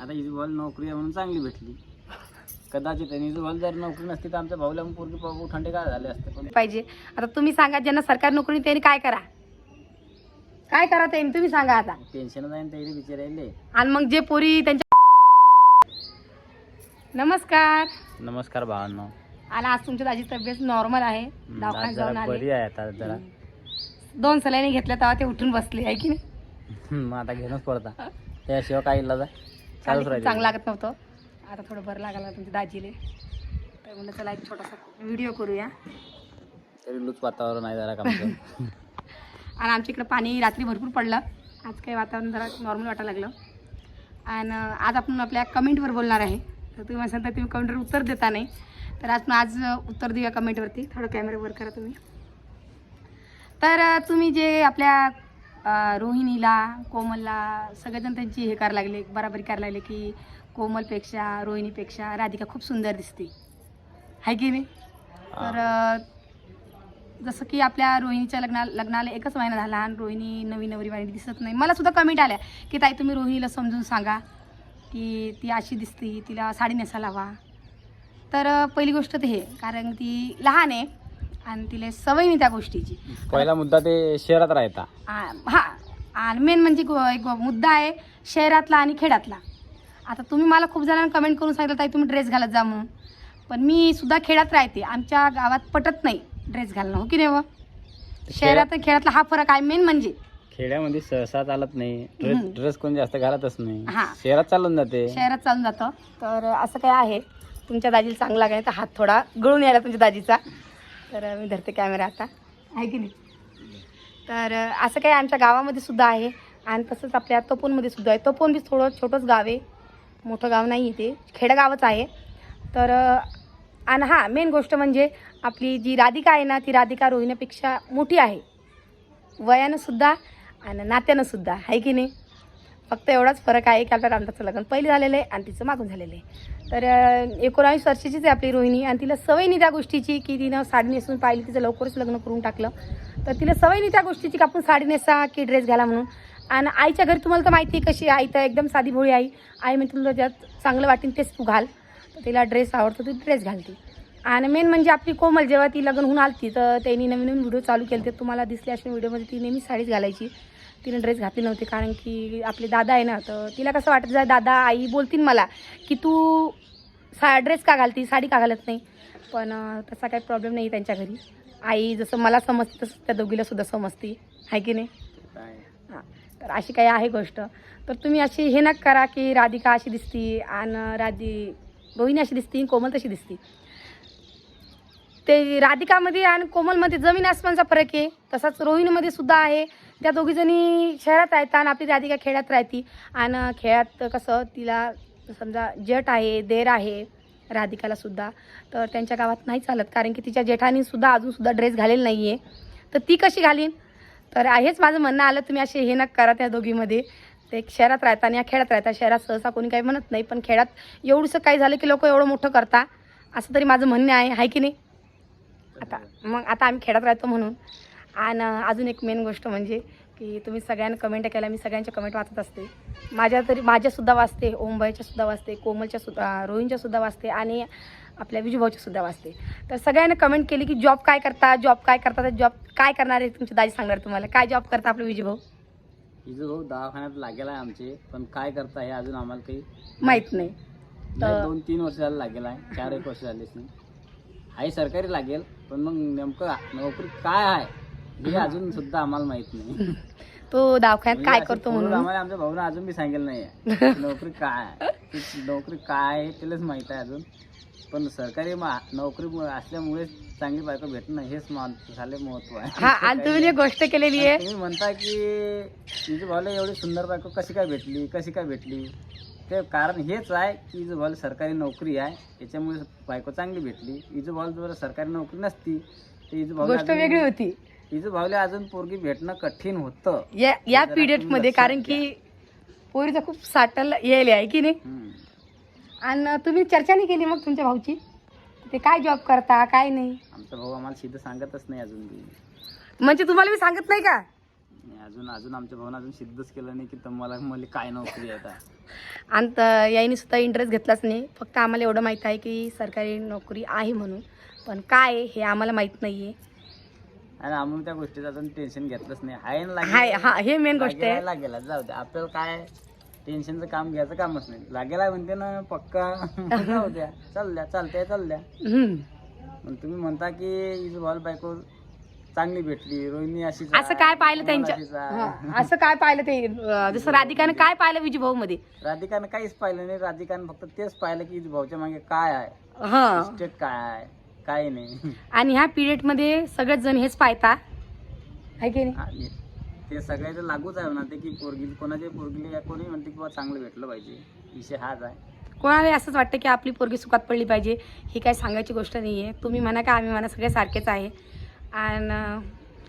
आता इजूभाऊ नोकरी आहे म्हणून चांगली भेटली. कदाचित आणि इजूभाऊ जर नोकरी नसती तर आमच्या भाऊला मग पोरगी पाहू थंडे काय झाले असते? पण पाहिजे. आता तुम्ही सांगा ज्यांना सरकारी नोकरी त्यांनी काय करा? काय करा त्यांनी? तुम्ही सांगा आता. टेन्शनच आहे ना त्याला विचारायले आणि मग जे पोरी त्यांच्या नमस्कार. नमस्कार भावांनो. आणि आज तुमच्या दाजी तब्येत नॉर्मल आहे. दवाखान्यात आज जाऊन जरा आले. बरी आहे आता जरा. दोन सलाईने घेतल्या तेव्हा ते उठून बसले आहे की नाही? मग आता घेणंच पडता त्याशिवाय काय इलाज आहे? चालूच चांगलं लागत नव्हतं. आता थोडं बरं लागायला तुमच्या दाजीले. तर म्हणलं चला एक छोटासा व्हिडिओ करूया. तरी लूच वातावरण आहे जरा कामचं आणि आमच्या इकडं पाणी रात्री भरपूर पडलं. आज काही वातावरण जरा नॉर्मल वाटायला लागलं. आणि आज आपण आपल्या कमेंटवर बोलणार आहे. तर तुम्ही म्हणसाल तर तुम्ही कमेंटवर उत्तर देता नाही. तर आज आज उत्तर देऊया कमेंटवरती थोडं कॅमेरा वर करा तुम्ही. तर तुम्ही जे आपल्या रोहिणीला कोमलला सगळेजण त्यांची हे करायला लागले बराबरी करायला लागले की कोमलपेक्षा रोहिणीपेक्षा राधिका खूप सुंदर दिसते. आहे की नाही? तर जसं की आपल्या रोहिणीच्या लग्ना लग्नाला एकच महिना झाला आणि रोहिणी नवी नवरी वाणी दिसत नाही. मला सुद्धा कमेंट आल्या की ताई तुम्ही रोहिणीला समजून सांगा की ती अशी दिसते तिला साडी नेसायला हवा तर पहिली गोष्ट तर हे कारण ती लहान आहे. आणि तिला सवय नाही त्या गोष्टीची. पहिला मुद्दा ते शहरात राहता. आ- हा. आणि मेन म्हणजे गो- एक मुद्दा आहे शहरातला आणि खेड्यातला. आता तुम्ही मला खूप जणांना कमेंट करून सांगितलं ताई तुम्ही ड्रेस घालत जा म्हणून. पण मी सुद्धा खेड्यात राहते. आमच्या गावात पटत नाही ड्रेस घालणं हो की नाही व शहरात आणि खेड्यातला हा फरक आहे मेन म्हणजे. खेड्यामध्ये सहसा चालत नाही. ड्रेस हम्म. ड्रेस कोण जास्त घालतच नाही. हा. शहरात चालून जाते. शहरात चालून जातं. तर असं काय आहे तुमच्या दाजीला चांगला काय तर हात थोडा गळून यायला तुमच्या दाजीचा. तर मी धरते कॅमेरा आता. आहे की नाही? तर असं काही आमच्या गावामध्ये सुद्धा आहे. आणि तसंच आपल्या तपोनमध्ये सुद्धा आहे. तपोन बी थोडं छोटंच गाव आहे. मोठं गाव नाही आहे ते. खेडेगावच आहे. तर आणि हां मेन गोष्ट म्हणजे आपली जी राधिका आहे ना ती राधिका रोहिण्यापेक्षा मोठी आहे. वयानंसुद्धा आणि नात्यानंसुद्धा आहे की नाही? फक्त एवढाच फरक आहे की आपल्या रामदासचं लग्न पहिले झालेलं आहे आणि तिचं मागून झालेलं आहे. तर एकोणावीस वर्षाचीच आहे आपली रोहिणी आणि तिला सवय नाही त्या गोष्टीची की तिनं साडी नेसून पाहिली तिचं लवकरच लग्न करून टाकलं. तर तिला सवय नाही त्या गोष्टीची की आपण साडी नेसा की ड्रेस घाला म्हणून. आणि आईच्या घरी तुम्हाला तर माहिती आहे कशी आई तर एकदम साधी भोळी आई. आई म्हणजे तुला ज्यात चांगलं वाटेल तेच तू घाल. तर तिला ड्रेस आवडतो ती ड्रेस घालते. आणि मेन म्हणजे आपली कोमल जेव्हा ती लग्न होऊन आलती तर त्यांनी नवीन नवीन व्हिडिओ चालू केले ते तुम्हाला दिसले अशा व्हिडिओमध्ये ती नेहमी साडीच घालायची. तिने ड्रेस घातली नव्हती कारण की आपले दादा आहे ना तर तिला कसं वाटत जाय दादा आई बोलतील मला की तू सा ड्रेस का घालती साडी का घालत नाही? पण तसा काही प्रॉब्लेम नाही त्यांच्या घरी. आई जसं मला समजते तसं त्या दोघीला सुद्धा समजते. आहे की नाही? हां. तर अशी काही आहे गोष्ट. तर तुम्ही अशी हे नका करा की राधिका अशी दिसती आणि राधी रोहिणी अशी दिसती कोमल तशी दिसती. ते राधिकामध्ये आणि कोमलमध्ये जमीन आसमानचा फरक आहे. तसाच रोहिणीमध्ये सुद्धा आहे. त्या दोघीजणी शहरात राहतात आणि आपली राधिका खेड्यात राहती. आणि खेळात कसं तिला समजा जट आहे देर आहे राधिकाला सुद्धा. तर त्यांच्या गावात नाही चालत कारण की तिच्या जेठानी सुद्धा अजून सुद्धा ड्रेस घालेल नाही आहे तर ती कशी घालीन? तर हेच माझं म्हणणं आलं तुम्ही असे हे न करा त्या दोघीमध्ये. ते शहरात राहता आणि या खेळात राहता. शहरात सहसा कोणी काही म्हणत नाही पण खेळात एवढंसं काही झालं की लोक एवढं मोठं करता. असं तरी माझं म्हणणं आहे आहे की नाही? आता मग आता आम्ही खेळात राहतो म्हणून. आणि अजून एक मेन गोष्ट म्हणजे की तुम्ही सगळ्यांना कमेंट केल्या मी सगळ्यांच्या कमेंट वाचत असते. माझ्या तरी माझ्यासुद्धा वाचते सुद्धा वाचते कोमलच्या सुद्धा रोहिणच्या सुद्धा वाचते आणि आपल्या विजूभाऊच्या सुद्धा वाचते. तर सगळ्यांना कमेंट केली की जॉब काय करता जॉब काय करता तर जॉब काय करणार आहे तुमची दाजी सांगणार तुम्हाला? काय जॉब करता आपलं विजूभाऊ? हिजो भाऊ दवाखान्यात लागेला आहे आमचे पण काय करता हे अजून आम्हाला काही माहीत नाही. नाही, दोन तीन वर्ष झालं लागेल आहे चार एक वर्ष झालेच नाही आहे सरकारी लागेल पण मग नेमकं नोकरी काय आहे? हे अजून सुद्धा आम्हाला माहीत नाही. तो दवाखान्यात काय करतो म्हणून? आम्हाला आमच्या भाऊनं अजून बी सांगेल नाही आहे. नोकरी काय? आहे ती नोकरी काय आहे त्यालाच माहीत आहे अजून. पण सरकारी मा- नोकरी मु- असल्यामुळे चांगली बायको भेटणं हेच मा- झाले महत्त्व आहे. हा आणि तुम्ही एक गोष्ट केलेली आहे. तुम्ही म्हणता की तुझ्या भाऊला एवढी सुंदर बायको कशी काय भेटली कशी काय भेटली? ते कारण हेच आहे की इजू भाऊला सरकारी नोकरी आहे त्याच्यामुळे बायको चांगली भेटली. इजू भाऊला जर सरकारी नोकरी नसती तर इजू भाऊ गोष्ट वेगळी होती. इजू भाऊला अजून पोरगी भेटणं कठीण होतं. या या जरा पिरियड तुम्ही मध्ये लक्षात कारण की पोरीचं खूप साठल यायला आहे की नाही? हम्म. आणि तुम्ही चर्चा नाही केली मग तुमच्या भाऊची? ते काय जॉब करता काय नाही? आमचा भाऊ आम्हाला सीधं सांगतच नाही अजून बी. म्हणजे तुम्हाला मी सांगत नाही का? आणि अजून अजून आमच्या भावानं अजून सिद्धच केलं नाही की तुम्हाला मला काय नोकरी आहे आता. आणि त- याईने सुद्धा इंटरेस्ट घेतलाच नाही. फक्त आम्हाला एवढं माहीत आहे की सरकारी नोकरी आहे म्हणून. पण काय आहे हे आम्हाला माहीत नाही आहे आणि आम्ही त्या गोष्टीचं अजून टेन्शन घेतलंच नाही. आहे ना हाय हा हे मेन गोष्ट आहे. लागेल. जाऊ दे आपल्याला काय टेन्शनचं काम घ्यायचं कामच नाही. लागेल आहे म्हणते ना पक्का. जाऊ द्या. चालल्या चालत्या चालल्या हम्म. तुम्ही म्हणता की इज बॉल बायको चांगली भेटली रोहिणी अशी असं काय पाहिलं त्यांच्या? हा, असं काय पाहिलं ते अं, जसं राधिकाने काय पाहिलं विजूभाऊ मध्ये राधिकानं काहीच पाहिलं नाही. राधिकानं फक्त तेच पाहिलं की इज भाऊच्या मागे काय आहे? हा. स्टेट काय आहे? काय नाही. आणि ह्या पिरियडमध्ये सगळेच जण हेच पाहता. आहे की नाही? आणि ते सगळ्याचं लागूच आहे म्हणते की पोरगी कोणाच्या पोरगीला कोणी म्हणते की बाबा चांगलं भेटलं पाहिजे. विषय हाच आहे. कोणाला असंच वाटतं की आपली पोरगी सुखात पडली पाहिजे. ही काही सांगायची गोष्ट नाही आहे तुम्ही म्हणा का आम्ही म्हणा सगळे सारखेच आहे. आणि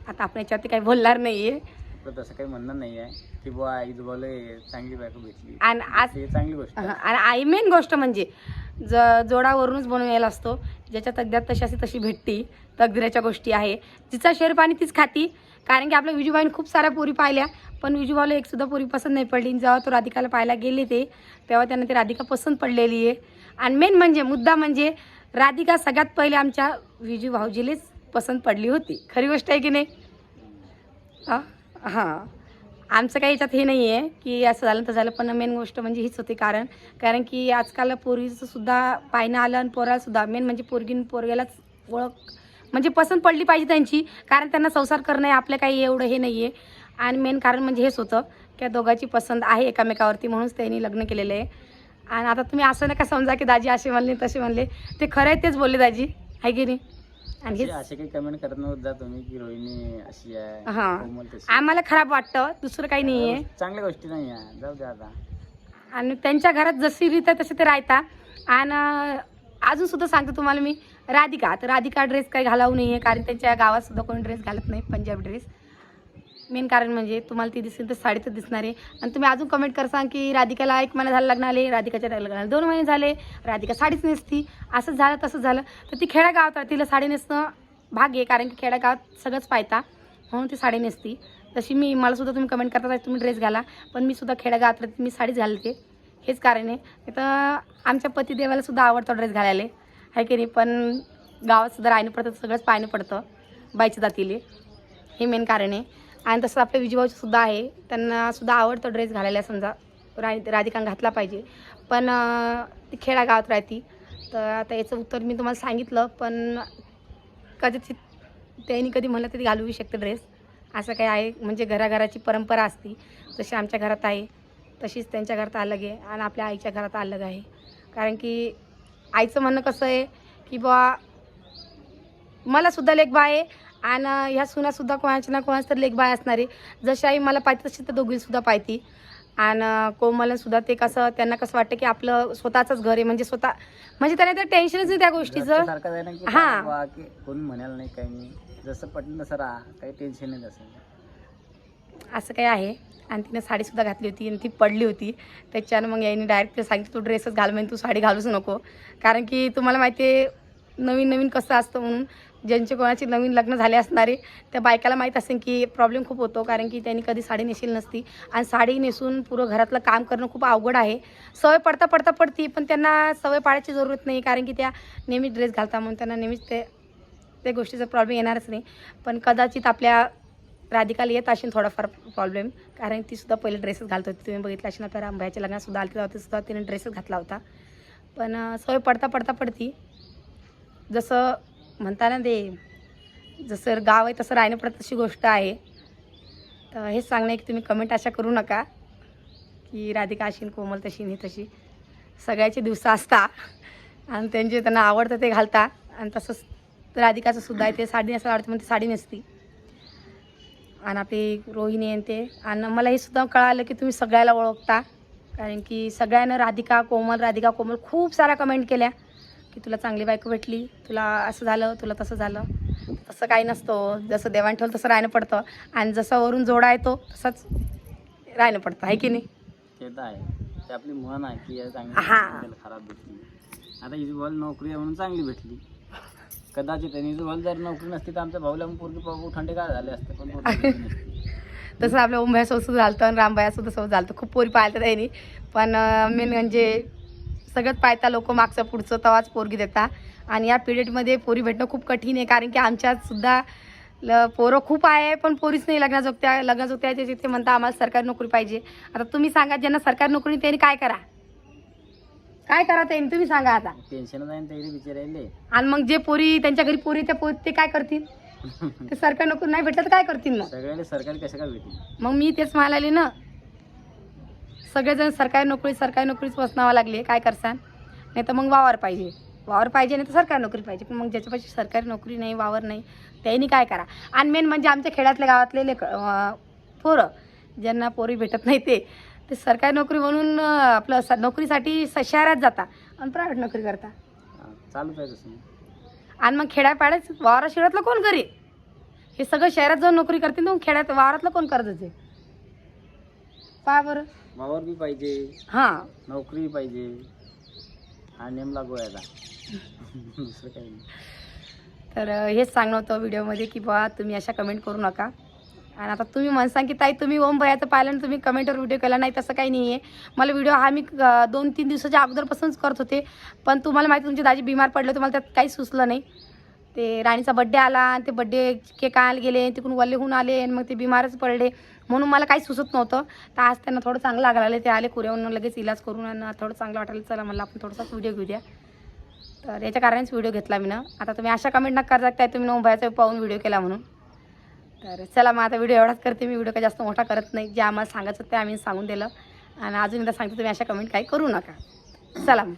आता आपण याच्यावरती काही बोलणार नाही आहे तर तसं काही म्हणणं नाही आहे की बुवा इज बॉल चांगली बायको भेटली. आणि आज ते चांगली गोष्ट आहे. आणि आई मेन गोष्ट म्हणजे ज जोडावरूनच बनवलेला असतो. ज्याच्या तगद्यात तशी अशी तशी भेटती. तकदिराच्या गोष्टी आहे. जिचा शेर पाणी तीच खाती. कारण की आपल्या विजूबाईने खूप साऱ्या पोरी पाहिल्या. पण विजूबाला एक सुद्धा पोरी पसंत नाही पडली. जेव्हा तो राधिकाला पाहायला गेले ते तेव्हा त्यांना ती राधिका पसंत पडलेली आहे. आणि मेन म्हणजे मुद्दा म्हणजे राधिका सगळ्यात पहिले आमच्या विजू भाऊजीलेच पसंत पडली होती. खरी गोष्ट आहे की नाही? हां? हां. आमचं काही याच्यात हे नाही आहे की असं झालं तर झालं पण मेन गोष्ट म्हणजे हीच होती कारण कारण की आजकाल पोरीचं सुद्धा पायनं आलं आणि पोरालासुद्धा मेन म्हणजे पोरगीन पोरग्यालाच ओळख म्हणजे पसंत पडली पाहिजे त्यांची कारण त्यांना संसार करणं आपलं काही एवढं हे नाही आहे आणि मेन कारण म्हणजे हेच होतं की दोघांची पसंत आहे एकामेकावरती म्हणूनच त्यांनी लग्न केलेलं. आहे आणि आता तुम्ही असं नका समजा की दाजी असे म्हणले तसे म्हणले. ते खरं आहे तेच बोलले दाजी. आहे की नाही? आणि असे काही कमेंट करत नव्हत जा तुम्ही की रोहिणी अशी आहे हा. कोमल तशी आम्हाला खराब वाटतं दुसरं काही नाही आहे चांगल्या गोष्टी नाही आहे. जाऊ द्या आता. आणि त्यांच्या घरात जशी रीत आहे तसे ते राहता. आणि अजून सुद्धा सांगते तुम्हाला मी राधिका. तर राधिका ड्रेस काही घालावू नाही आहे कारण त्यांच्या गावात सुद्धा कोणी ड्रेस घालत नाही पंजाबी ड्रेस मेन कारण म्हणजे तुम्हाला ती दिसेल तर साडी तर दिसणार. आहे आणि तुम्ही अजून कमेंट करसाल की राधिकाला एक महिना झाला लग्न आले राधिकाच्या लग्नाला दोन महिने झाले राधिका साडीच नेसती. असंच झालं तसंच झालं. तर ती खेड्यागावात तिला साडी नेसणं भाग आहे कारण की खेड्यागावात सगळंच पाहता. म्हणून ती साडी नेसती. तशी मी मला सुद्धा तुम्ही कमेंट करता तुम्ही ड्रेस घाला. पण मी सुद्धा खेड्यागावात राहते मी साडीच घालते. हेच कारण आहे. तर आमच्या पतिदेवाला सुद्धा आवडतो ड्रेस घालायला. आहे की नाही? पण गावात सुद्धा राहणं पडतं सगळंच पाहणं पडतं. बाईच्या जातीले. हे मेन कारण आहे. आणि तसं आपल्या विजयभाऊचं सुद्धा आहे. त्यांना सुद्धा आवडतो ड्रेस घालायला समजा. रा राधिकान घातला पाहिजे. पण ती खेड्यागावात राहती. तर आता याचं उत्तर मी तुम्हाला सांगितलं पण कदाचित त्यांनी कधी म्हणलं तरी घालू शकते ड्रेस असं काही आहे म्हणजे घराघराची परंपरा असती. जशी आमच्या घरात आहे तशीच त्यांच्या घरात अलग आहे आणि आपल्या आईच्या घरात अलग आहे. कारण की आईचं म्हणणं कसं आहे की बुवा मलासुद्धा लेख बा आहे आणि ह्या सुनासुद्धा कोणाच्या ना कोणाच तर लेखबाय असणार. आहे जशी आई मला पाहिजे तशी तर दोघीसुद्धा पाहिती. आणि कोमलसुद्धा ते कसं त्यांना कसं वाटतं की आपलं स्वतःचंच घर आहे. म्हणजे स्वतः म्हणजे त्यांना ते टेन्शनच नाही त्या गोष्टीचं. हा. कोणी म्हणायला नाही काही नाही. जसं पटलं तसं राहा. काही टेन्शन नाही तसं. असं काही आहे. आणि तिने साडीसुद्धा घातली होती आणि ती पडली होती. त्याच्यानं मग याने डायरेक्ट सांगितलं तू ड्रेसच घाल म्हणजे तू साडी घालूच नको. कारण की तुम्हाला माहिती आहे नवीन नवीन कसं असतं म्हणून ज्यांचे कोणाची नवीन लग्न झाले असणारे त्या बायकाला माहीत असेल की प्रॉब्लेम खूप होतो कारण की त्यांनी कधी साडी नेशील नसती. आणि साडी नेसून पुरं घरातलं काम करणं खूप अवघड आहे. सवय पडता पडता पडती पण त्यांना सवय पाडायची जरूरत नाही कारण की त्या नेहमीच ड्रेस घालता म्हणून त्यांना नेहमीच ते त्या गोष्टीचा प्रॉब्लेम येणारच नाही. पण कदाचित आपल्या राधिकाला येत असेल थोडाफार प्रॉब्लेम कारण ती सुद्धा पहिले ड्रेसेस घालत होती. तुम्ही बघितलं असेल आपल्या रामभाईच्या लग्नातसुद्धा आलती तेव्हा सुद्धा तिने ड्रेसेस घातला होता. पण सवय पडता पडता पडती. जसं म्हणता ना ते जसं गाव आहे तसं राहणं पडत तशी गोष्ट आहे. तर हेच सांगणं आहे की तुम्ही कमेंट अशा करू नका की राधिका अशी कोमल तशी नाही तशी. सगळ्याचे दिवस असता आणि त्यांचे त्यांना आवडतं ते घालता. आणि तसंच राधिकाचं सुद्धा आहे ते साडी नेसायला आवडतं पण साडी नेसती. आणि आपली रोहिणी आणि ते. आणि मला हे सुद्धा कळालं की तुम्ही सगळ्याला ओळखता. कारण की सगळ्यांना राधिका कोमल राधिका कोमल खूप साऱ्या कमेंट केल्या. की तुला चांगली बायको भेटली तुला असं झालं तुला तसं झालं. तसं काही नसतं जसं देवाण ठेवलं तसं राहणं पडतं. आणि जसं वरून जोडा येतो तसंच राहणं पडतं. आहे की नाही? ते तर आहे. ते आपली म्हण आहे की या चांगली हा. भेटली, खराब भेटली. आता इजी बॉल नोकरी आहे म्हणून चांगली भेटली. कदाचित इजी बॉल जर नोकरी नसती तर आमच्या भाऊला मग पोरगी पाहू थंडे काय झाले असते? पण पोरगी भेटली नसती. तसं आपल्या उंभयासोबत सुद्धा झालं आणि रामबायासोबत सोबत झालं खूप पोरी पाहिलं त्यांनी. पण मेन म्हणजे सगळंच पाहता लोक मागचं पुढचं तवाच पोरगी देता. आणि या पिरियडमध्ये पोरी भेटणं खूप कठीण आहे कारण की आमच्यात सुद्धा ल पोरं खूप आहे पण पोरीच नाही लग्नाजोगत्या लग्नाजोगत्या ते म्हणता आम्हाला सरकारी नोकरी पाहिजे. आता तुम्ही सांगा ज्यांना सरकारी नोकरी त्यांनी काय करा? काय करा त्यांनी तुम्ही सांगा आता. ना बिचारायले आणि मग जे पोरी त्यांच्या घरी पोरी त्या पोरी ते काय करतील? ते सरकारी नोकरी नाही भेटलं तर काय करतील मग? सगळ्याला सरकारी कसं काय भेटली? मग मी तेच म्हणाले ना सगळेजण सरकारी नोकरी सरकारी नोकरीच बसणावं लागले काय करसान? नाही तर मग वावर पाहिजे. वावर पाहिजे नाही तर सरकारी नोकरी पाहिजे. पण मग ज्याच्यापाशी सरकारी नोकरी नाही वावर नाही त्यांनी काय करा? आणि मेन म्हणजे आमच्या खेड्यातल्या गावातले लेक अं, पोरं ज्यांना पोरी भेटत नाही ते ते सरकारी नोकरी म्हणून आपलं स- नोकरीसाठी स- शहरात जाता आणि प्रायव्हेट नोकरी करता. चालूच आहे तसं आणि मग खेड्यापाड्यात वावरा शिरातलं कोण करी हे सगळं शहरात जाऊन नोकरी करतील तर मग खेड्यात वावरातलं कोण करत आहे? पहा बरं वावर बी पाहिजे. हां. नोकरी बी पाहिजे. हा नेम लागू दुसरं काही नाही. तर हेच सांगणं होतं व्हिडिओमध्ये की बा तुम्ही अशा कमेंट करू नका. आणि आता तुम्ही म्हणसान की ताई तुम्ही ओम भयाचं पाहिलं आणि तुम्ही कमेंटवर व्हिडिओ केला. नाही तसं काही नाही आहे मला व्हिडिओ हा मी अं, दोन तीन दिवसाच्या अगोदरपासूनच करत होते. पण तुम्हाला माहिती तुमची दाजी बिमार पडले तुम्हाला त्यात काही सुचलं नाही. ते राणीचा बड्डे आला आणि ते बड्डे केक आणायला गेले तिकडून वल्लेहून आले आणि मग ते बिमारच पडले. म्हणून मला काही सुचत नव्हतं. तर आज त्यांना थोडं चांगलं लागायला ते आले कुऱ्याहून लगेच इलाज करून आणि थोडं चांगलं वाटायला चला मला आपण थोडासाच व्हिडिओ घेऊया. तर याच्या कारणच व्हिडिओ घेतला मी ना आता तुम्ही अशा कमेंट नका करता काय तुम्ही नोंबायचं पाहून व्हिडिओ केला म्हणून. तर चला मग आता व्हिडिओ एवढाच करते. मी व्हिडिओ काही जास्त मोठा करत नाही. जे आम्हाला सांगायचं ते आम्ही सांगून दिलं. आणि अजून एकदा सांगते तुम्ही अशा कमेंट काही करू नका. चला मग.